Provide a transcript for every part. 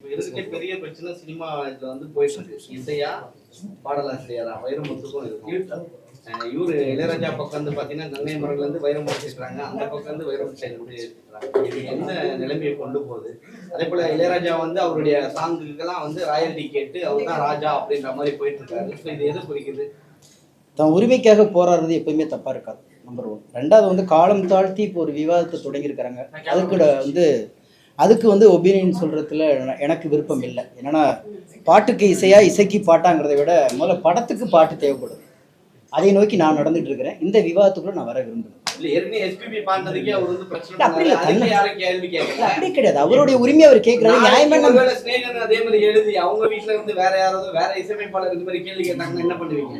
இப்ப இருக்கிற பெரிய பிரச்சனை சினிமா இதுல வந்து போயிட்டு இருக்கு? இசையா பாடலாசிரியரா? வைரமுத்துக்கும் இருக்கும் அஹ் இவரு இளையராஜா பக்கம் வந்து பாத்தீங்கன்னா கங்கை மரங்கள்ல இருந்து வைரமுத்து இருக்கிறாங்க அந்த பக்கம் வந்து வந்து இருக்கிறாங்க இது என்ன நிலைமையை கொண்டு போகுது? அதே போல இளையராஜா வந்து அவருடைய சாங்குக்கெல்லாம் வந்து ராயல்டி கேட்டு அவர் தான் ராஜா அப்படின்ற மாதிரி போயிட்டு இருக்காரு. ஸோ இது எது குறிக்குது? தன் உரிமைக்காக போராடுறது எப்பயுமே தப்பா இருக்காது. நம்பர் ஒன் ரெண்டாவது வந்து காலம் தாழ்த்தி இப்போ ஒரு விவாதத்தை தொடங்கியிருக்கிறாங்க. அதுக்கு வந்து அதுக்கு வந்து ஒப்பீனியன் சொல்றதுல என- எனக்கு விருப்பம் இல்லை. என்னன்னா பாட்டுக்கு இசையா இசைக்கு பாட்டாங்கிறத விட முதல்ல படத்துக்கு பாட்டு தேவைப்படுது. அதை நோக்கி நான் நடந்துட்டு இருக்கிறேன். இந்த விவாதத்துக்குள்ள நான் வர விரும்புகிறேன் அப்படி கிடையாது. அவருடைய உரிமையை அவர் கேட்கறாரு. ஒருவேளை ஸ்நேகன் அதே மாதிரி எழுதி அவங்க வீட்ல இருந்து வேற யாராவது வேற இசையமைப்பாளர் இந்த மாதிரி கேள்வி கேட்டாங்கன்னா என்ன பண்ணுவீங்க?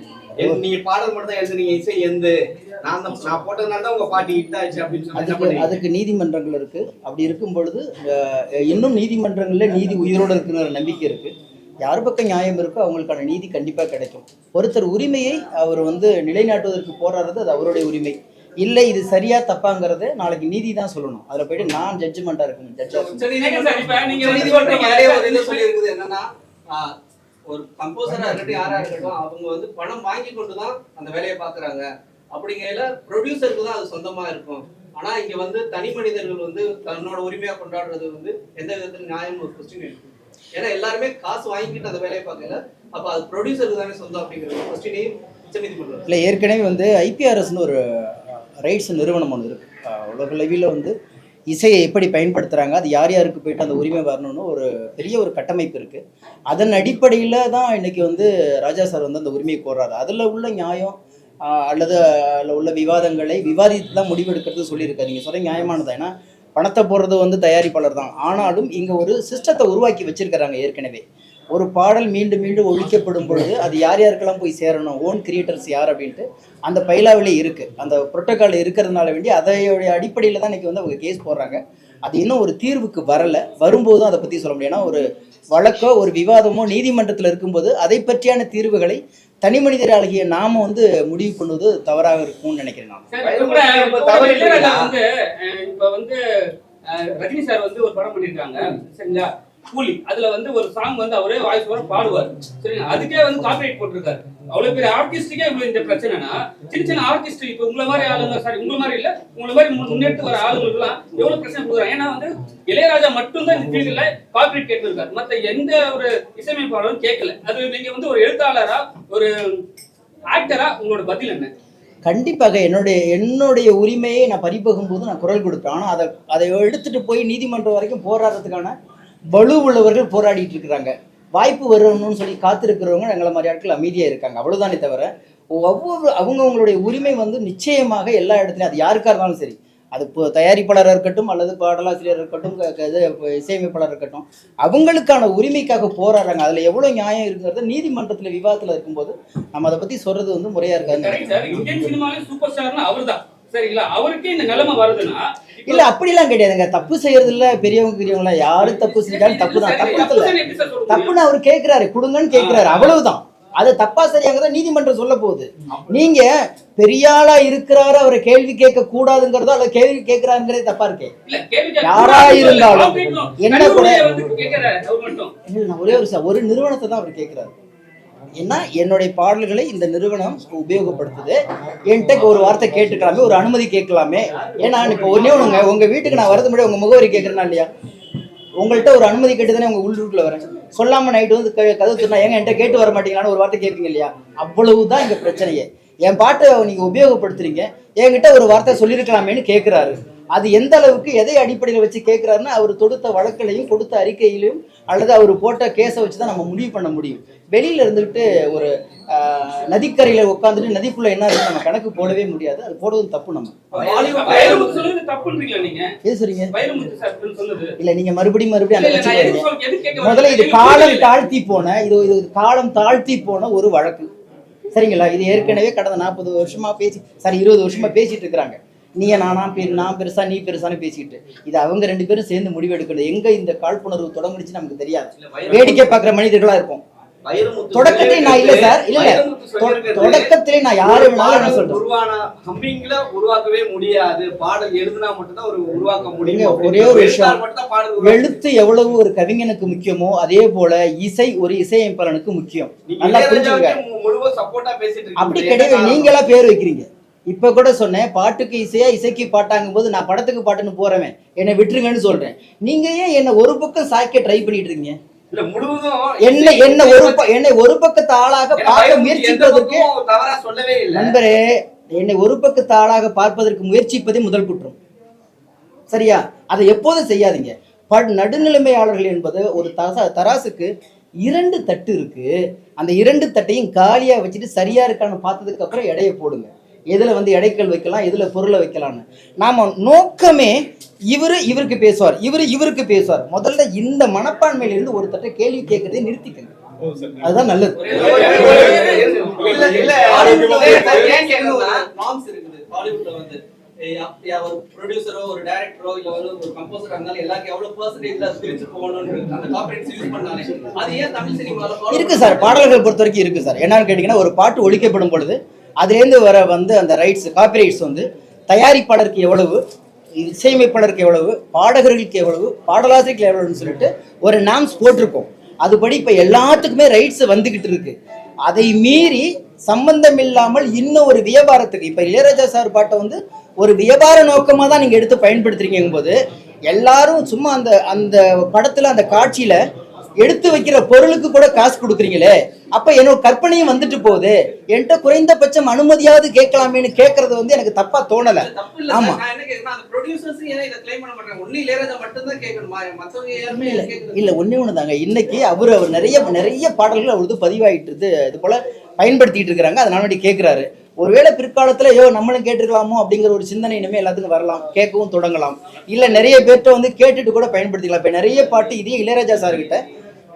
நீங்க பாடல் மட்டும் தான் எழுதுனீங்க இசை எந்த? நான் தான் நான் போட்டதுனால தான் உங்க பாட்டு ஹிட் ஆச்சு அப்படின்னு சொல்லி என்ன அதுக்கு நீதிமன்றங்கள் இருக்கு. அப்படி இருக்கும் பொழுது இன்னும் நீதிமன்றங்கள்ல நீதி உயிரோடு இருக்குங்கிற நம்பிக்கை இருக்கு. யார் பக்கம் நியாயம் இருக்கோ அவங்களுக்கான நீதி கண்டிப்பா கிடைக்கும். ஒருத்தர் உரிமையை அவர் வந்து நிலைநாட்டுவதற்கு போராடுறது அது அவருடைய உரிமை. இல்லை இது சரியா தப்பாங்கிறத நாளைக்கு நீதி தான் சொல்லணும். அதுல போயிட்டு நான் ஜட்ஜ்மெண்டா இருக்கணும். ஜட்ஜா என்னன்னா ஒரு கம்போசரா இருக்கட்டும் யாரா இருக்கட்டும் அவங்க வந்து பணம் வாங்கி கொண்டு தான் அந்த வேலையை பாக்குறாங்க அப்படிங்கையில ப்ரொடியூசருக்கு தான் அது சொந்தமா இருக்கும். ஆனா இங்க வந்து தனி மனிதர்கள் வந்து தன்னோட உரிமையா கொண்டாடுறது வந்து எந்த விதத்துல நியாயம் ஒரு கொஸ்டின் இருக்கு. ஏன்னா எல்லாருமே காசு வாங்கிட்டு அந்த வேலையை பார்க்கல. அப்ப அது ப்ரொடியூசருக்கு தானே சொந்தம் அப்படிங்கிற கொஸ்டினையும் உச்சநீதிமன்றம் இல்லை ஏற்கனவே வந்து ஐபிஆர்எஸ்னு ஒரு ரைட்ஸ் நிறுவனம் ஒன்று இருக்கு. உலக வந்து இசையை எப்படி பயன்படுத்துகிறாங்க அது யார் யாருக்கு போயிட்டு அந்த உரிமை வரணும்னு ஒரு பெரிய ஒரு கட்டமைப்பு இருக்குது அதன் அடிப்படையில் தான் இன்றைக்கி வந்து ராஜா சார் வந்து அந்த உரிமையை கோர்றாரு. அதில் உள்ள நியாயம் அல்லது அதில் உள்ள விவாதங்களை விவாதித்து தான் முடிவெடுக்கிறது சொல்லியிருக்காரு. நீங்கள் சொல்கிற நியாயமானது? ஏன்னா பணத்தை போடுறது வந்து தயாரிப்பாளர் தான். ஆனாலும் இங்கே ஒரு சிஸ்டத்தை உருவாக்கி வச்சிருக்கிறாங்க ஏற்கனவே. ஒரு பாடல் மீண்டும் மீண்டும் ஒழிக்கப்படும் பொழுது அது யார் யாருக்கெல்லாம் போய் சேரணும்? ஓன் கிரியேட்டர்ஸ் யார் அப்படின்ட்டு அந்த பைலாவிலே இருக்குது அந்த புரோட்டோகால் இருக்கிறதுனால வேண்டி அதையோடைய அடிப்படையில் தான் இன்றைக்கி வந்து அவங்க கேஸ் போடுறாங்க. அது இன்னும் ஒரு தீர்வுக்கு வரல. வரும்போது அதை பற்றி சொல்ல முடியும். ஏன்னா ஒரு வழக்கோ ஒரு விவாதமோ நீதிமன்றத்தில் இருக்கும்போது அதை பற்றியான தீர்வுகளை தனி மனிதராகிய நாம வந்து முடிவு பண்ணுவது தவறாக இருக்கும்னு நினைக்கிறேன் நான். இப்ப வந்து ரஜினி சார் வந்து ஒரு படம் பண்ணிருக்காங்க சரிங்களா? கூலி. அதுல வந்து ஒரு சாங் வந்து அவரே வாய்ஸ் ஓவர் பாடுவார். சரிங்களா? அதுக்கே வந்து காப்பிரைட் போட்டிருக்காரு. அவ்வளவு பெரிய ஆர்டிஸ்டுக்கே இவ்வளவு இந்த பிரச்சனைனா சின்ன சின்ன ஆர்டிஸ்ட் இப்ப உங்களை மாதிரி ஆளுங்க சாரி உங்களை மாதிரி இல்ல உங்களை மாதிரி முன்னெடுத்து வர ஆளுங்களுக்கு எல்லாம் எவ்வளவு பிரச்சனை கொடுக்குறாங்க? ஏன்னா வந்து இளையராஜா மட்டும்தான் இந்த ஃபீல்டுல காப்பிரைட் கேட்டிருக்காரு. மத்த எந்த ஒரு இசையமைப்பாளரும் கேட்கல. அது நீங்க வந்து ஒரு எழுத்தாளரா ஒரு ஆக்டரா உங்களோட பதில் என்ன? கண்டிப்பாக என்னுடைய என்னுடைய உரிமையை நான் பறிபோகும் போது நான் குரல் கொடுப்பேன். ஆனால் அதை அதை எடுத்துட்டு போய் நீதிமன்றம் வரைக்கும் போராடுறதுக்கான வலு உள்ளவர்கள் போராடிட்டு இருக்கிறாங்க. வாய்ப்பு வரணும்னு சொல்லி காத்திருக்கிறவங்க எங்களை மாதிரி ஆட்கள் அமைதியாக இருக்காங்க. அவ்வளவுதானே தவிர ஒவ்வொரு அவங்கவுங்களுடைய உரிமை வந்து நிச்சயமாக எல்லா இடத்துலையும் அது யாருக்காக இருந்தாலும் சரி அது இப்போ தயாரிப்பாளராக இருக்கட்டும் அல்லது பாடலாசிரியர் இருக்கட்டும் இது இசையமைப்பாளர் இருக்கட்டும் அவங்களுக்கான உரிமைக்காக போராடுறாங்க. அதில் எவ்வளோ நியாயம் இருக்கிறது நீதிமன்றத்தில் விவாதத்தில் இருக்கும்போது நம்ம அதை பற்றி சொல்கிறது வந்து முறையாக சார் இந்தியன் சூப்பர் ஸ்டார்னா அவர்தான். சரிங்களா? அவருக்கே இந்த நிலைமை வருதுன்னா இல்ல அப்படிலாம் கிடையாதுங்க. தப்பு செய்யறது இல்ல பெரியவங்க பெரியவங்க யாரு தப்பு செஞ்சாலும் தப்பு தான். தப்பு தப்புன்னு அவர் கேக்குறாரு. கொடுங்கன்னு கேக்குறாரு. அவ்வளவுதான். அது தப்பா சரியாங்கிறத நீதிமன்றம் சொல்ல போகுது. நீங்க பெரியாளா இருக்கிறாரு அவரை கேள்வி கேட்க கூடாதுங்கிறதோ அல்ல கேள்வி கேட்கிறாருங்கிறதே தப்பா இருக்கே. யாரா இருந்தாலும். என்ன கூட- கேட்கிறாரு ஒரே ஒரு ஒரு நிறுவனத்தை தான் அவர் கேட்கிறாரு ஏன்னா என்னுடைய பாடல்களை இந்த நிறுவனம் உபயோகப்படுத்துது. என்கிட்ட ஒரு வார்த்தை கேட்டுக்கலாமே ஒரு அனுமதி கேட்கலாமே. ஏன்னா இப்போ ஒன்றே ஒண்ணுங்க. உங்க வீட்டுக்கு நான் வரது முன்னாடி உங்க முகவரி கேட்குறேன்னா இல்லையா? உங்கள்கிட்ட ஒரு அனுமதி கேட்டு தானே உங்க உள்ளூருக்குள்ள வரேன். சொல்லாம நைட்டு வந்து கதவு திறனா ஏங்க என்கிட்ட கேட்டு வர மாட்டீங்களான்னு ஒரு வார்த்தை கேட்பீங்க இல்லையா? அவ்வளவுதான் இங்க பிரச்சனையே. என் பாட்டை நீங்க உபயோகப்படுத்துறீங்க. என்கிட்ட ஒரு வார்த்தை சொல்லியிருக்கலாமேன்னு கேட்கிறாரு. அது எந்த அளவுக்கு எதை அடிப்படையில் வச்சு கேட்கிறாருன்னா அவர் தொடுத்த வழக்குலையும் கொடுத்த அறிக்கையிலையும் அல்லது அவர் போட்ட கேஸை வச்சு தான் நம்ம முடிவு பண்ண முடியும். வெளியில இருந்துகிட்டு ஒரு நதிக்கரையில உட்காந்துட்டு நதிக்குள்ள என்ன இருக்குன்னு நம்ம கணக்கு போடவே முடியாது. அது போடுறது தப்பு நம்ம. சொன்னது இல்ல நீங்க மறுபடியும் மறுபடியும் முதல்ல இது? காலம் தாழ்த்தி போன இது இது காலம் தாழ்த்தி போன ஒரு வழக்கு. சரிங்களா? இது ஏற்கனவே கடந்த நாற்பது வருஷமா பேசி சாரி இருபது வருஷமா பேசிட்டு இருக்கிறாங்க. நீ நானா பெரு நான் பெருசா நீ பெருசான்னு பேசிக்கிட்டு. இது அவங்க ரெண்டு பேரும் சேர்ந்து முடிவெடுக்கணும் எங்க இந்த காழ்ப்புணர்வு தொடங்குனுச்சு நமக்கு தெரியாது. வேடிக்கை பார்க்குற மனிதர்களா இருக்கும். தொடக்கத்திலே நான் இல்ல சார் இல்ல தொடக்கத்திலே நான் யாரு ஒரு வேணாலும் சொல்றேன். உருவாக்கவே முடியாது. பாடல் எழுதுனா மட்டும்தான் ஒரு உருவாக்க முடியும். ஒரே ஒரு விஷயம். எழுத்து எவ்வளவு ஒரு கவிஞனுக்கு முக்கியமோ அதே போல இசை ஒரு இசையமைப்பாளனுக்கு முக்கியம். நல்லா புரிஞ்சுங்க. அப்படி கிடையாது? நீங்களா பேர் வைக்கிறீங்க. இப்ப கூட சொன்னேன் பாட்டுக்கு இசையா இசைக்கு பாட்டாங்கும் போது நான் படத்துக்கு பாட்டுன்னு போறவன். என்னை விட்டுருங்கன்னு சொல்றேன். நீங்க ஏன் என்ன ஒரு பக்கம் சாய்க்க ட்ரை பண்ணிட்டு இருக்கீங்க? என்ன என்ன ஒரு என்னை ஒரு பக்கத்து ஆளாக பார்க்க முயற்சிப்பதற்கு சொல்லவே இல்ல. நண்பரே என்னை ஒரு பக்கத்து ஆளாக பார்ப்பதற்கு முயற்சிப்பதே முதல் குற்றம். சரியா? அதை எப்போதும் செய்யாதீங்க. பட் நடுநிலைமையாளர்கள் என்பது ஒரு தசா தராசுக்கு இரண்டு தட்டு இருக்கு. அந்த இரண்டு தட்டையும் காலியா வச்சுட்டு சரியா இருக்கான்னு பார்த்ததுக்கு அப்புறம் எடையை போடுங்க. எதுல வந்து எடைக்கல் வைக்கலாம் எதுல பொருளை வைக்கலாம்னு. நாம நோக்கமே இவரு இவருக்கு பேசுவார் இவரு இவருக்கு பேசுவார். முதல்ல இந்த மனப்பான்மையில இருந்து ஒரு தட்டை கேள்வி கேட்கறதை நிறுத்திக்கங்க அதுதான் நல்லது. ஒரு ப்ரொடியூசரோ ஒரு டைரக்டரோ இல்ல. வந்து ஒரு கம்போசரா இருந்தாலும் எல்லாருக்கும் எவ்வளவு பெர்சன்டேஜ்ல பிரிச்சு போகணும்னு இருக்கு. அந்த கார்பரேட்ஸ் யூஸ் பண்ணாலே அது ஏன் தமிழ் சினிமால follow இருக்கு சார் பாடல்கள் பொறுத்த வரைக்கும் இருக்கு சார். என்னன்னு கேட்டிங்கன்னா ஒரு பாட்டு ஒழிக்கப்படும் பொழுது அதுலேருந்து வர வந்து அந்த ரைட்ஸ் காப்பிரைட்ஸ் வந்து தயாரிப்பாளருக்கு எவ்வளவு இசையமைப்பாளருக்கு எவ்வளவு பாடகர்களுக்கு எவ்வளவு பாடலாசிரியர்கள் எவ்வளவுன்னு சொல்லிட்டு ஒரு நாம்ஸ் போட்டிருக்கோம். அதுபடி இப்போ எல்லாத்துக்குமே ரைட்ஸ் வந்துக்கிட்டு இருக்கு. அதை மீறி சம்பந்தம் இல்லாமல் இன்னும் ஒரு வியாபாரத்துக்கு இப்போ இளையராஜா சார் பாட்டை வந்து ஒரு வியாபார நோக்கமாக தான் நீங்கள் எடுத்து பயன்படுத்துறீங்க போது எல்லாரும் சும்மா அந்த அந்த படத்தில் அந்த காட்சியில் எடுத்து வைக்கிற பொருளுக்கு கூட காசு கொடுக்குறீங்களே அப்ப என்னோட கற்பனையும் வந்துட்டு போகுது. என்கிட்ட குறைந்தபட்சம் அனுமதியாவது கேட்கலாமேன்னு கேட்கறது வந்து எனக்கு தப்பா தோணல. ஆமா. இல்ல ஒண்ணே ஒண்ணுதாங்க. இன்னைக்கு அவர் அவர் நிறைய நிறைய பாடல்கள் அவரது பதிவாயிட்டு. இது போல பயன்படுத்திட்டு இருக்கிறாங்க. அதனால வேண்டி கேட்கிறாரு. ஒருவேளை பிற்காலத்துல ஐயோ நம்மளும் கேட்டிருக்கலாமோ அப்படிங்கிற ஒரு சிந்தனை இனிமே எல்லாத்துக்கும் வரலாம். கேட்கவும் தொடங்கலாம். இல்ல நிறைய பேர்ட்ட வந்து கேட்டுட்டு கூட பயன்படுத்திக்கலாம். இப்ப நிறைய பாட்டு இதே இளையராஜா சார் கிட்ட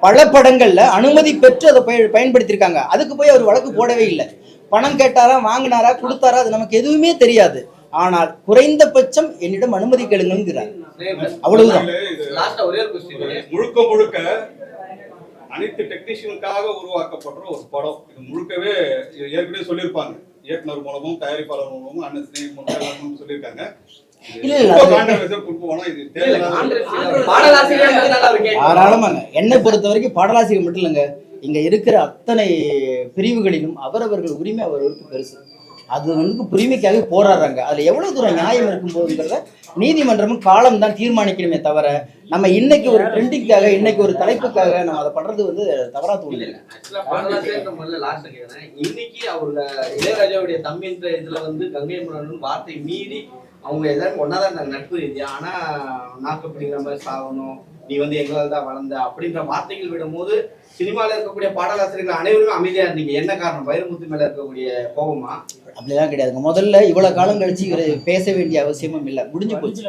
பல படங்கள்ல அனுமதி பெற்று அதை பய பயன்படுத்தியிருக்காங்க. அதுக்கு போய் அவர் வழக்கு போடவே இல்லை. பணம் கேட்டாரா வாங்கினாரா கொடுத்தாரா அது நமக்கு எதுவுமே தெரியாது. ஆனால் குறைந்தபட்சம் என்னிடம் அனுமதி கேளுங்கிறார் அவ்வளவுதான். லாஸ்டா ஒரே ஒரு கொஸ்டின் முழுக்க முழுக்க அனைத்து டெக்னீஷியனுக்காக உருவாக்கப்படுற ஒரு படம். இது முழுக்கவே ஏற்கனவே சொல்லியிருப்பாங்க. இயக்குனர் மூலமும் தயாரிப்பாளர் மூலமும் அண்ணன் சொல்லியிருக்காங்க. என்னை பொறுத்த வரைக்கும் பாடலாசிரியர் மட்டும் இல்லைங்க. இங்க இருக்கிற அத்தனை பிரிவுகளிலும் அவரவர்கள் உரிமை அவரவருக்கு பெருசு. அது வந்து உரிமைக்காக போராடுறாங்க. அதுல எவ்வளவு தூரம் நியாயம் இருக்கும் போதுங்கிறத நீதிமன்றமும் காலம் தான் தீர்மானிக்கணுமே தவிர நம்ம இன்னைக்கு ஒரு ட்ரெண்டிங்காக இன்னைக்கு ஒரு தலைப்புக்காக நம்ம அதை பண்றது வந்து தவறா தோணுது. இன்னைக்கு அவரோட இளையராஜாவுடைய தம்பின்ற இதுல வந்து கங்கை மன்னன் வார்த்தை மீறி அவங்க எல்லாரும் ஒன்னாதான் இருந்தாங்க நட்பு ரீதியா ஆனா நாக்கு பிடிக்கிற மாதிரி சாகணும். நீ வந்து எங்களால் தான் வளர்ந்த அப்படின்ற வார்த்தைகள் விடும்போது சினிமால இருக்கக்கூடிய பாடலாசிரியர்கள் அனைவருமே அமைதியா இருந்தீங்க. என்ன காரணம்? வைரமுத்து மேல இருக்கக்கூடிய கோபமா? அப்படிலாம் கிடையாதுங்க. முதல்ல இவ்வளவு காலம் கழிச்சு இவர் பேச வேண்டிய அவசியமும் இல்லை. முடிஞ்சு போச்சு.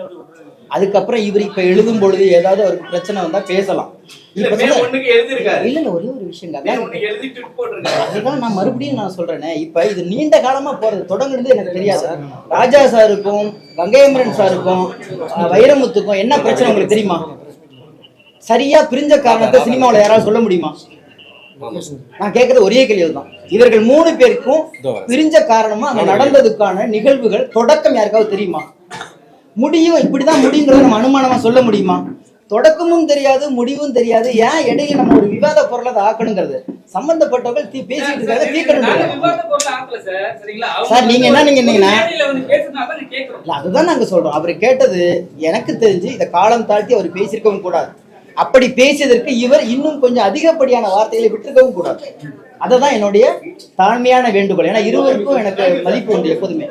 அதுக்கப்புறம் இவர் இப்ப எழுதும் பொழுது ஏதாவது அவருக்கு பிரச்சனை வந்தா பேசலாம். இல்ல இல்ல இல்ல ஒரே ஒரு விஷயம் அதுதான் நான் மறுபடியும் நான் சொல்றேனே இப்ப இது நீண்ட காலமா போறது தொடங்குனது எனக்கு தெரியாது. ராஜா சாருக்கும் கங்கையமரன் சாருக்கும் வைரமுத்துக்கும் என்ன பிரச்சனை உங்களுக்கு தெரியுமா? சரியா பிரிஞ்ச காரணத்தை சினிமாவுல யாராவது சொல்ல முடியுமா? நான் கேட்கறது ஒரே கேள்வி தான் இவர்கள் மூணு பேருக்கும் பிரிஞ்ச காரணமா அங்க நடந்ததுக்கான நிகழ்வுகள் தொடக்கம் யாருக்காவது தெரியுமா? முடியும் இப்படிதான் முடியுங்கிறத நம்ம அனுமானமா சொல்ல முடியுமா? தொடக்கமும் தெரியாது முடிவும் தெரியாது. ஏன் இடையில நம்ம ஒரு விவாத பொருளை அதை ஆக்கணுங்கிறது? சம்பந்தப்பட்டவர்கள் தீ- பேசிட்டு இருக்காங்க ஆக்கல சார் நீங்க என்ன நீங்க அதுதான் நாங்க சொல்றோம். அவர் கேட்டது எனக்கு தெரிஞ்சு இதை காலம் தாழ்த்தி அவர் பேசியிருக்கவும் கூடாது. அப்படி பேசியதற்கு இவர் இன்னும் கொஞ்சம் அதிகப்படியான வார்த்தைகளை விட்டுருக்கவும் கூடாது. அததான் என்னுடைய தாழ்மையான வேண்டுகோள். ஏன்னா இருவருக்கும் எனக்கு மதிப்பு உண்டு எப்போதுமே.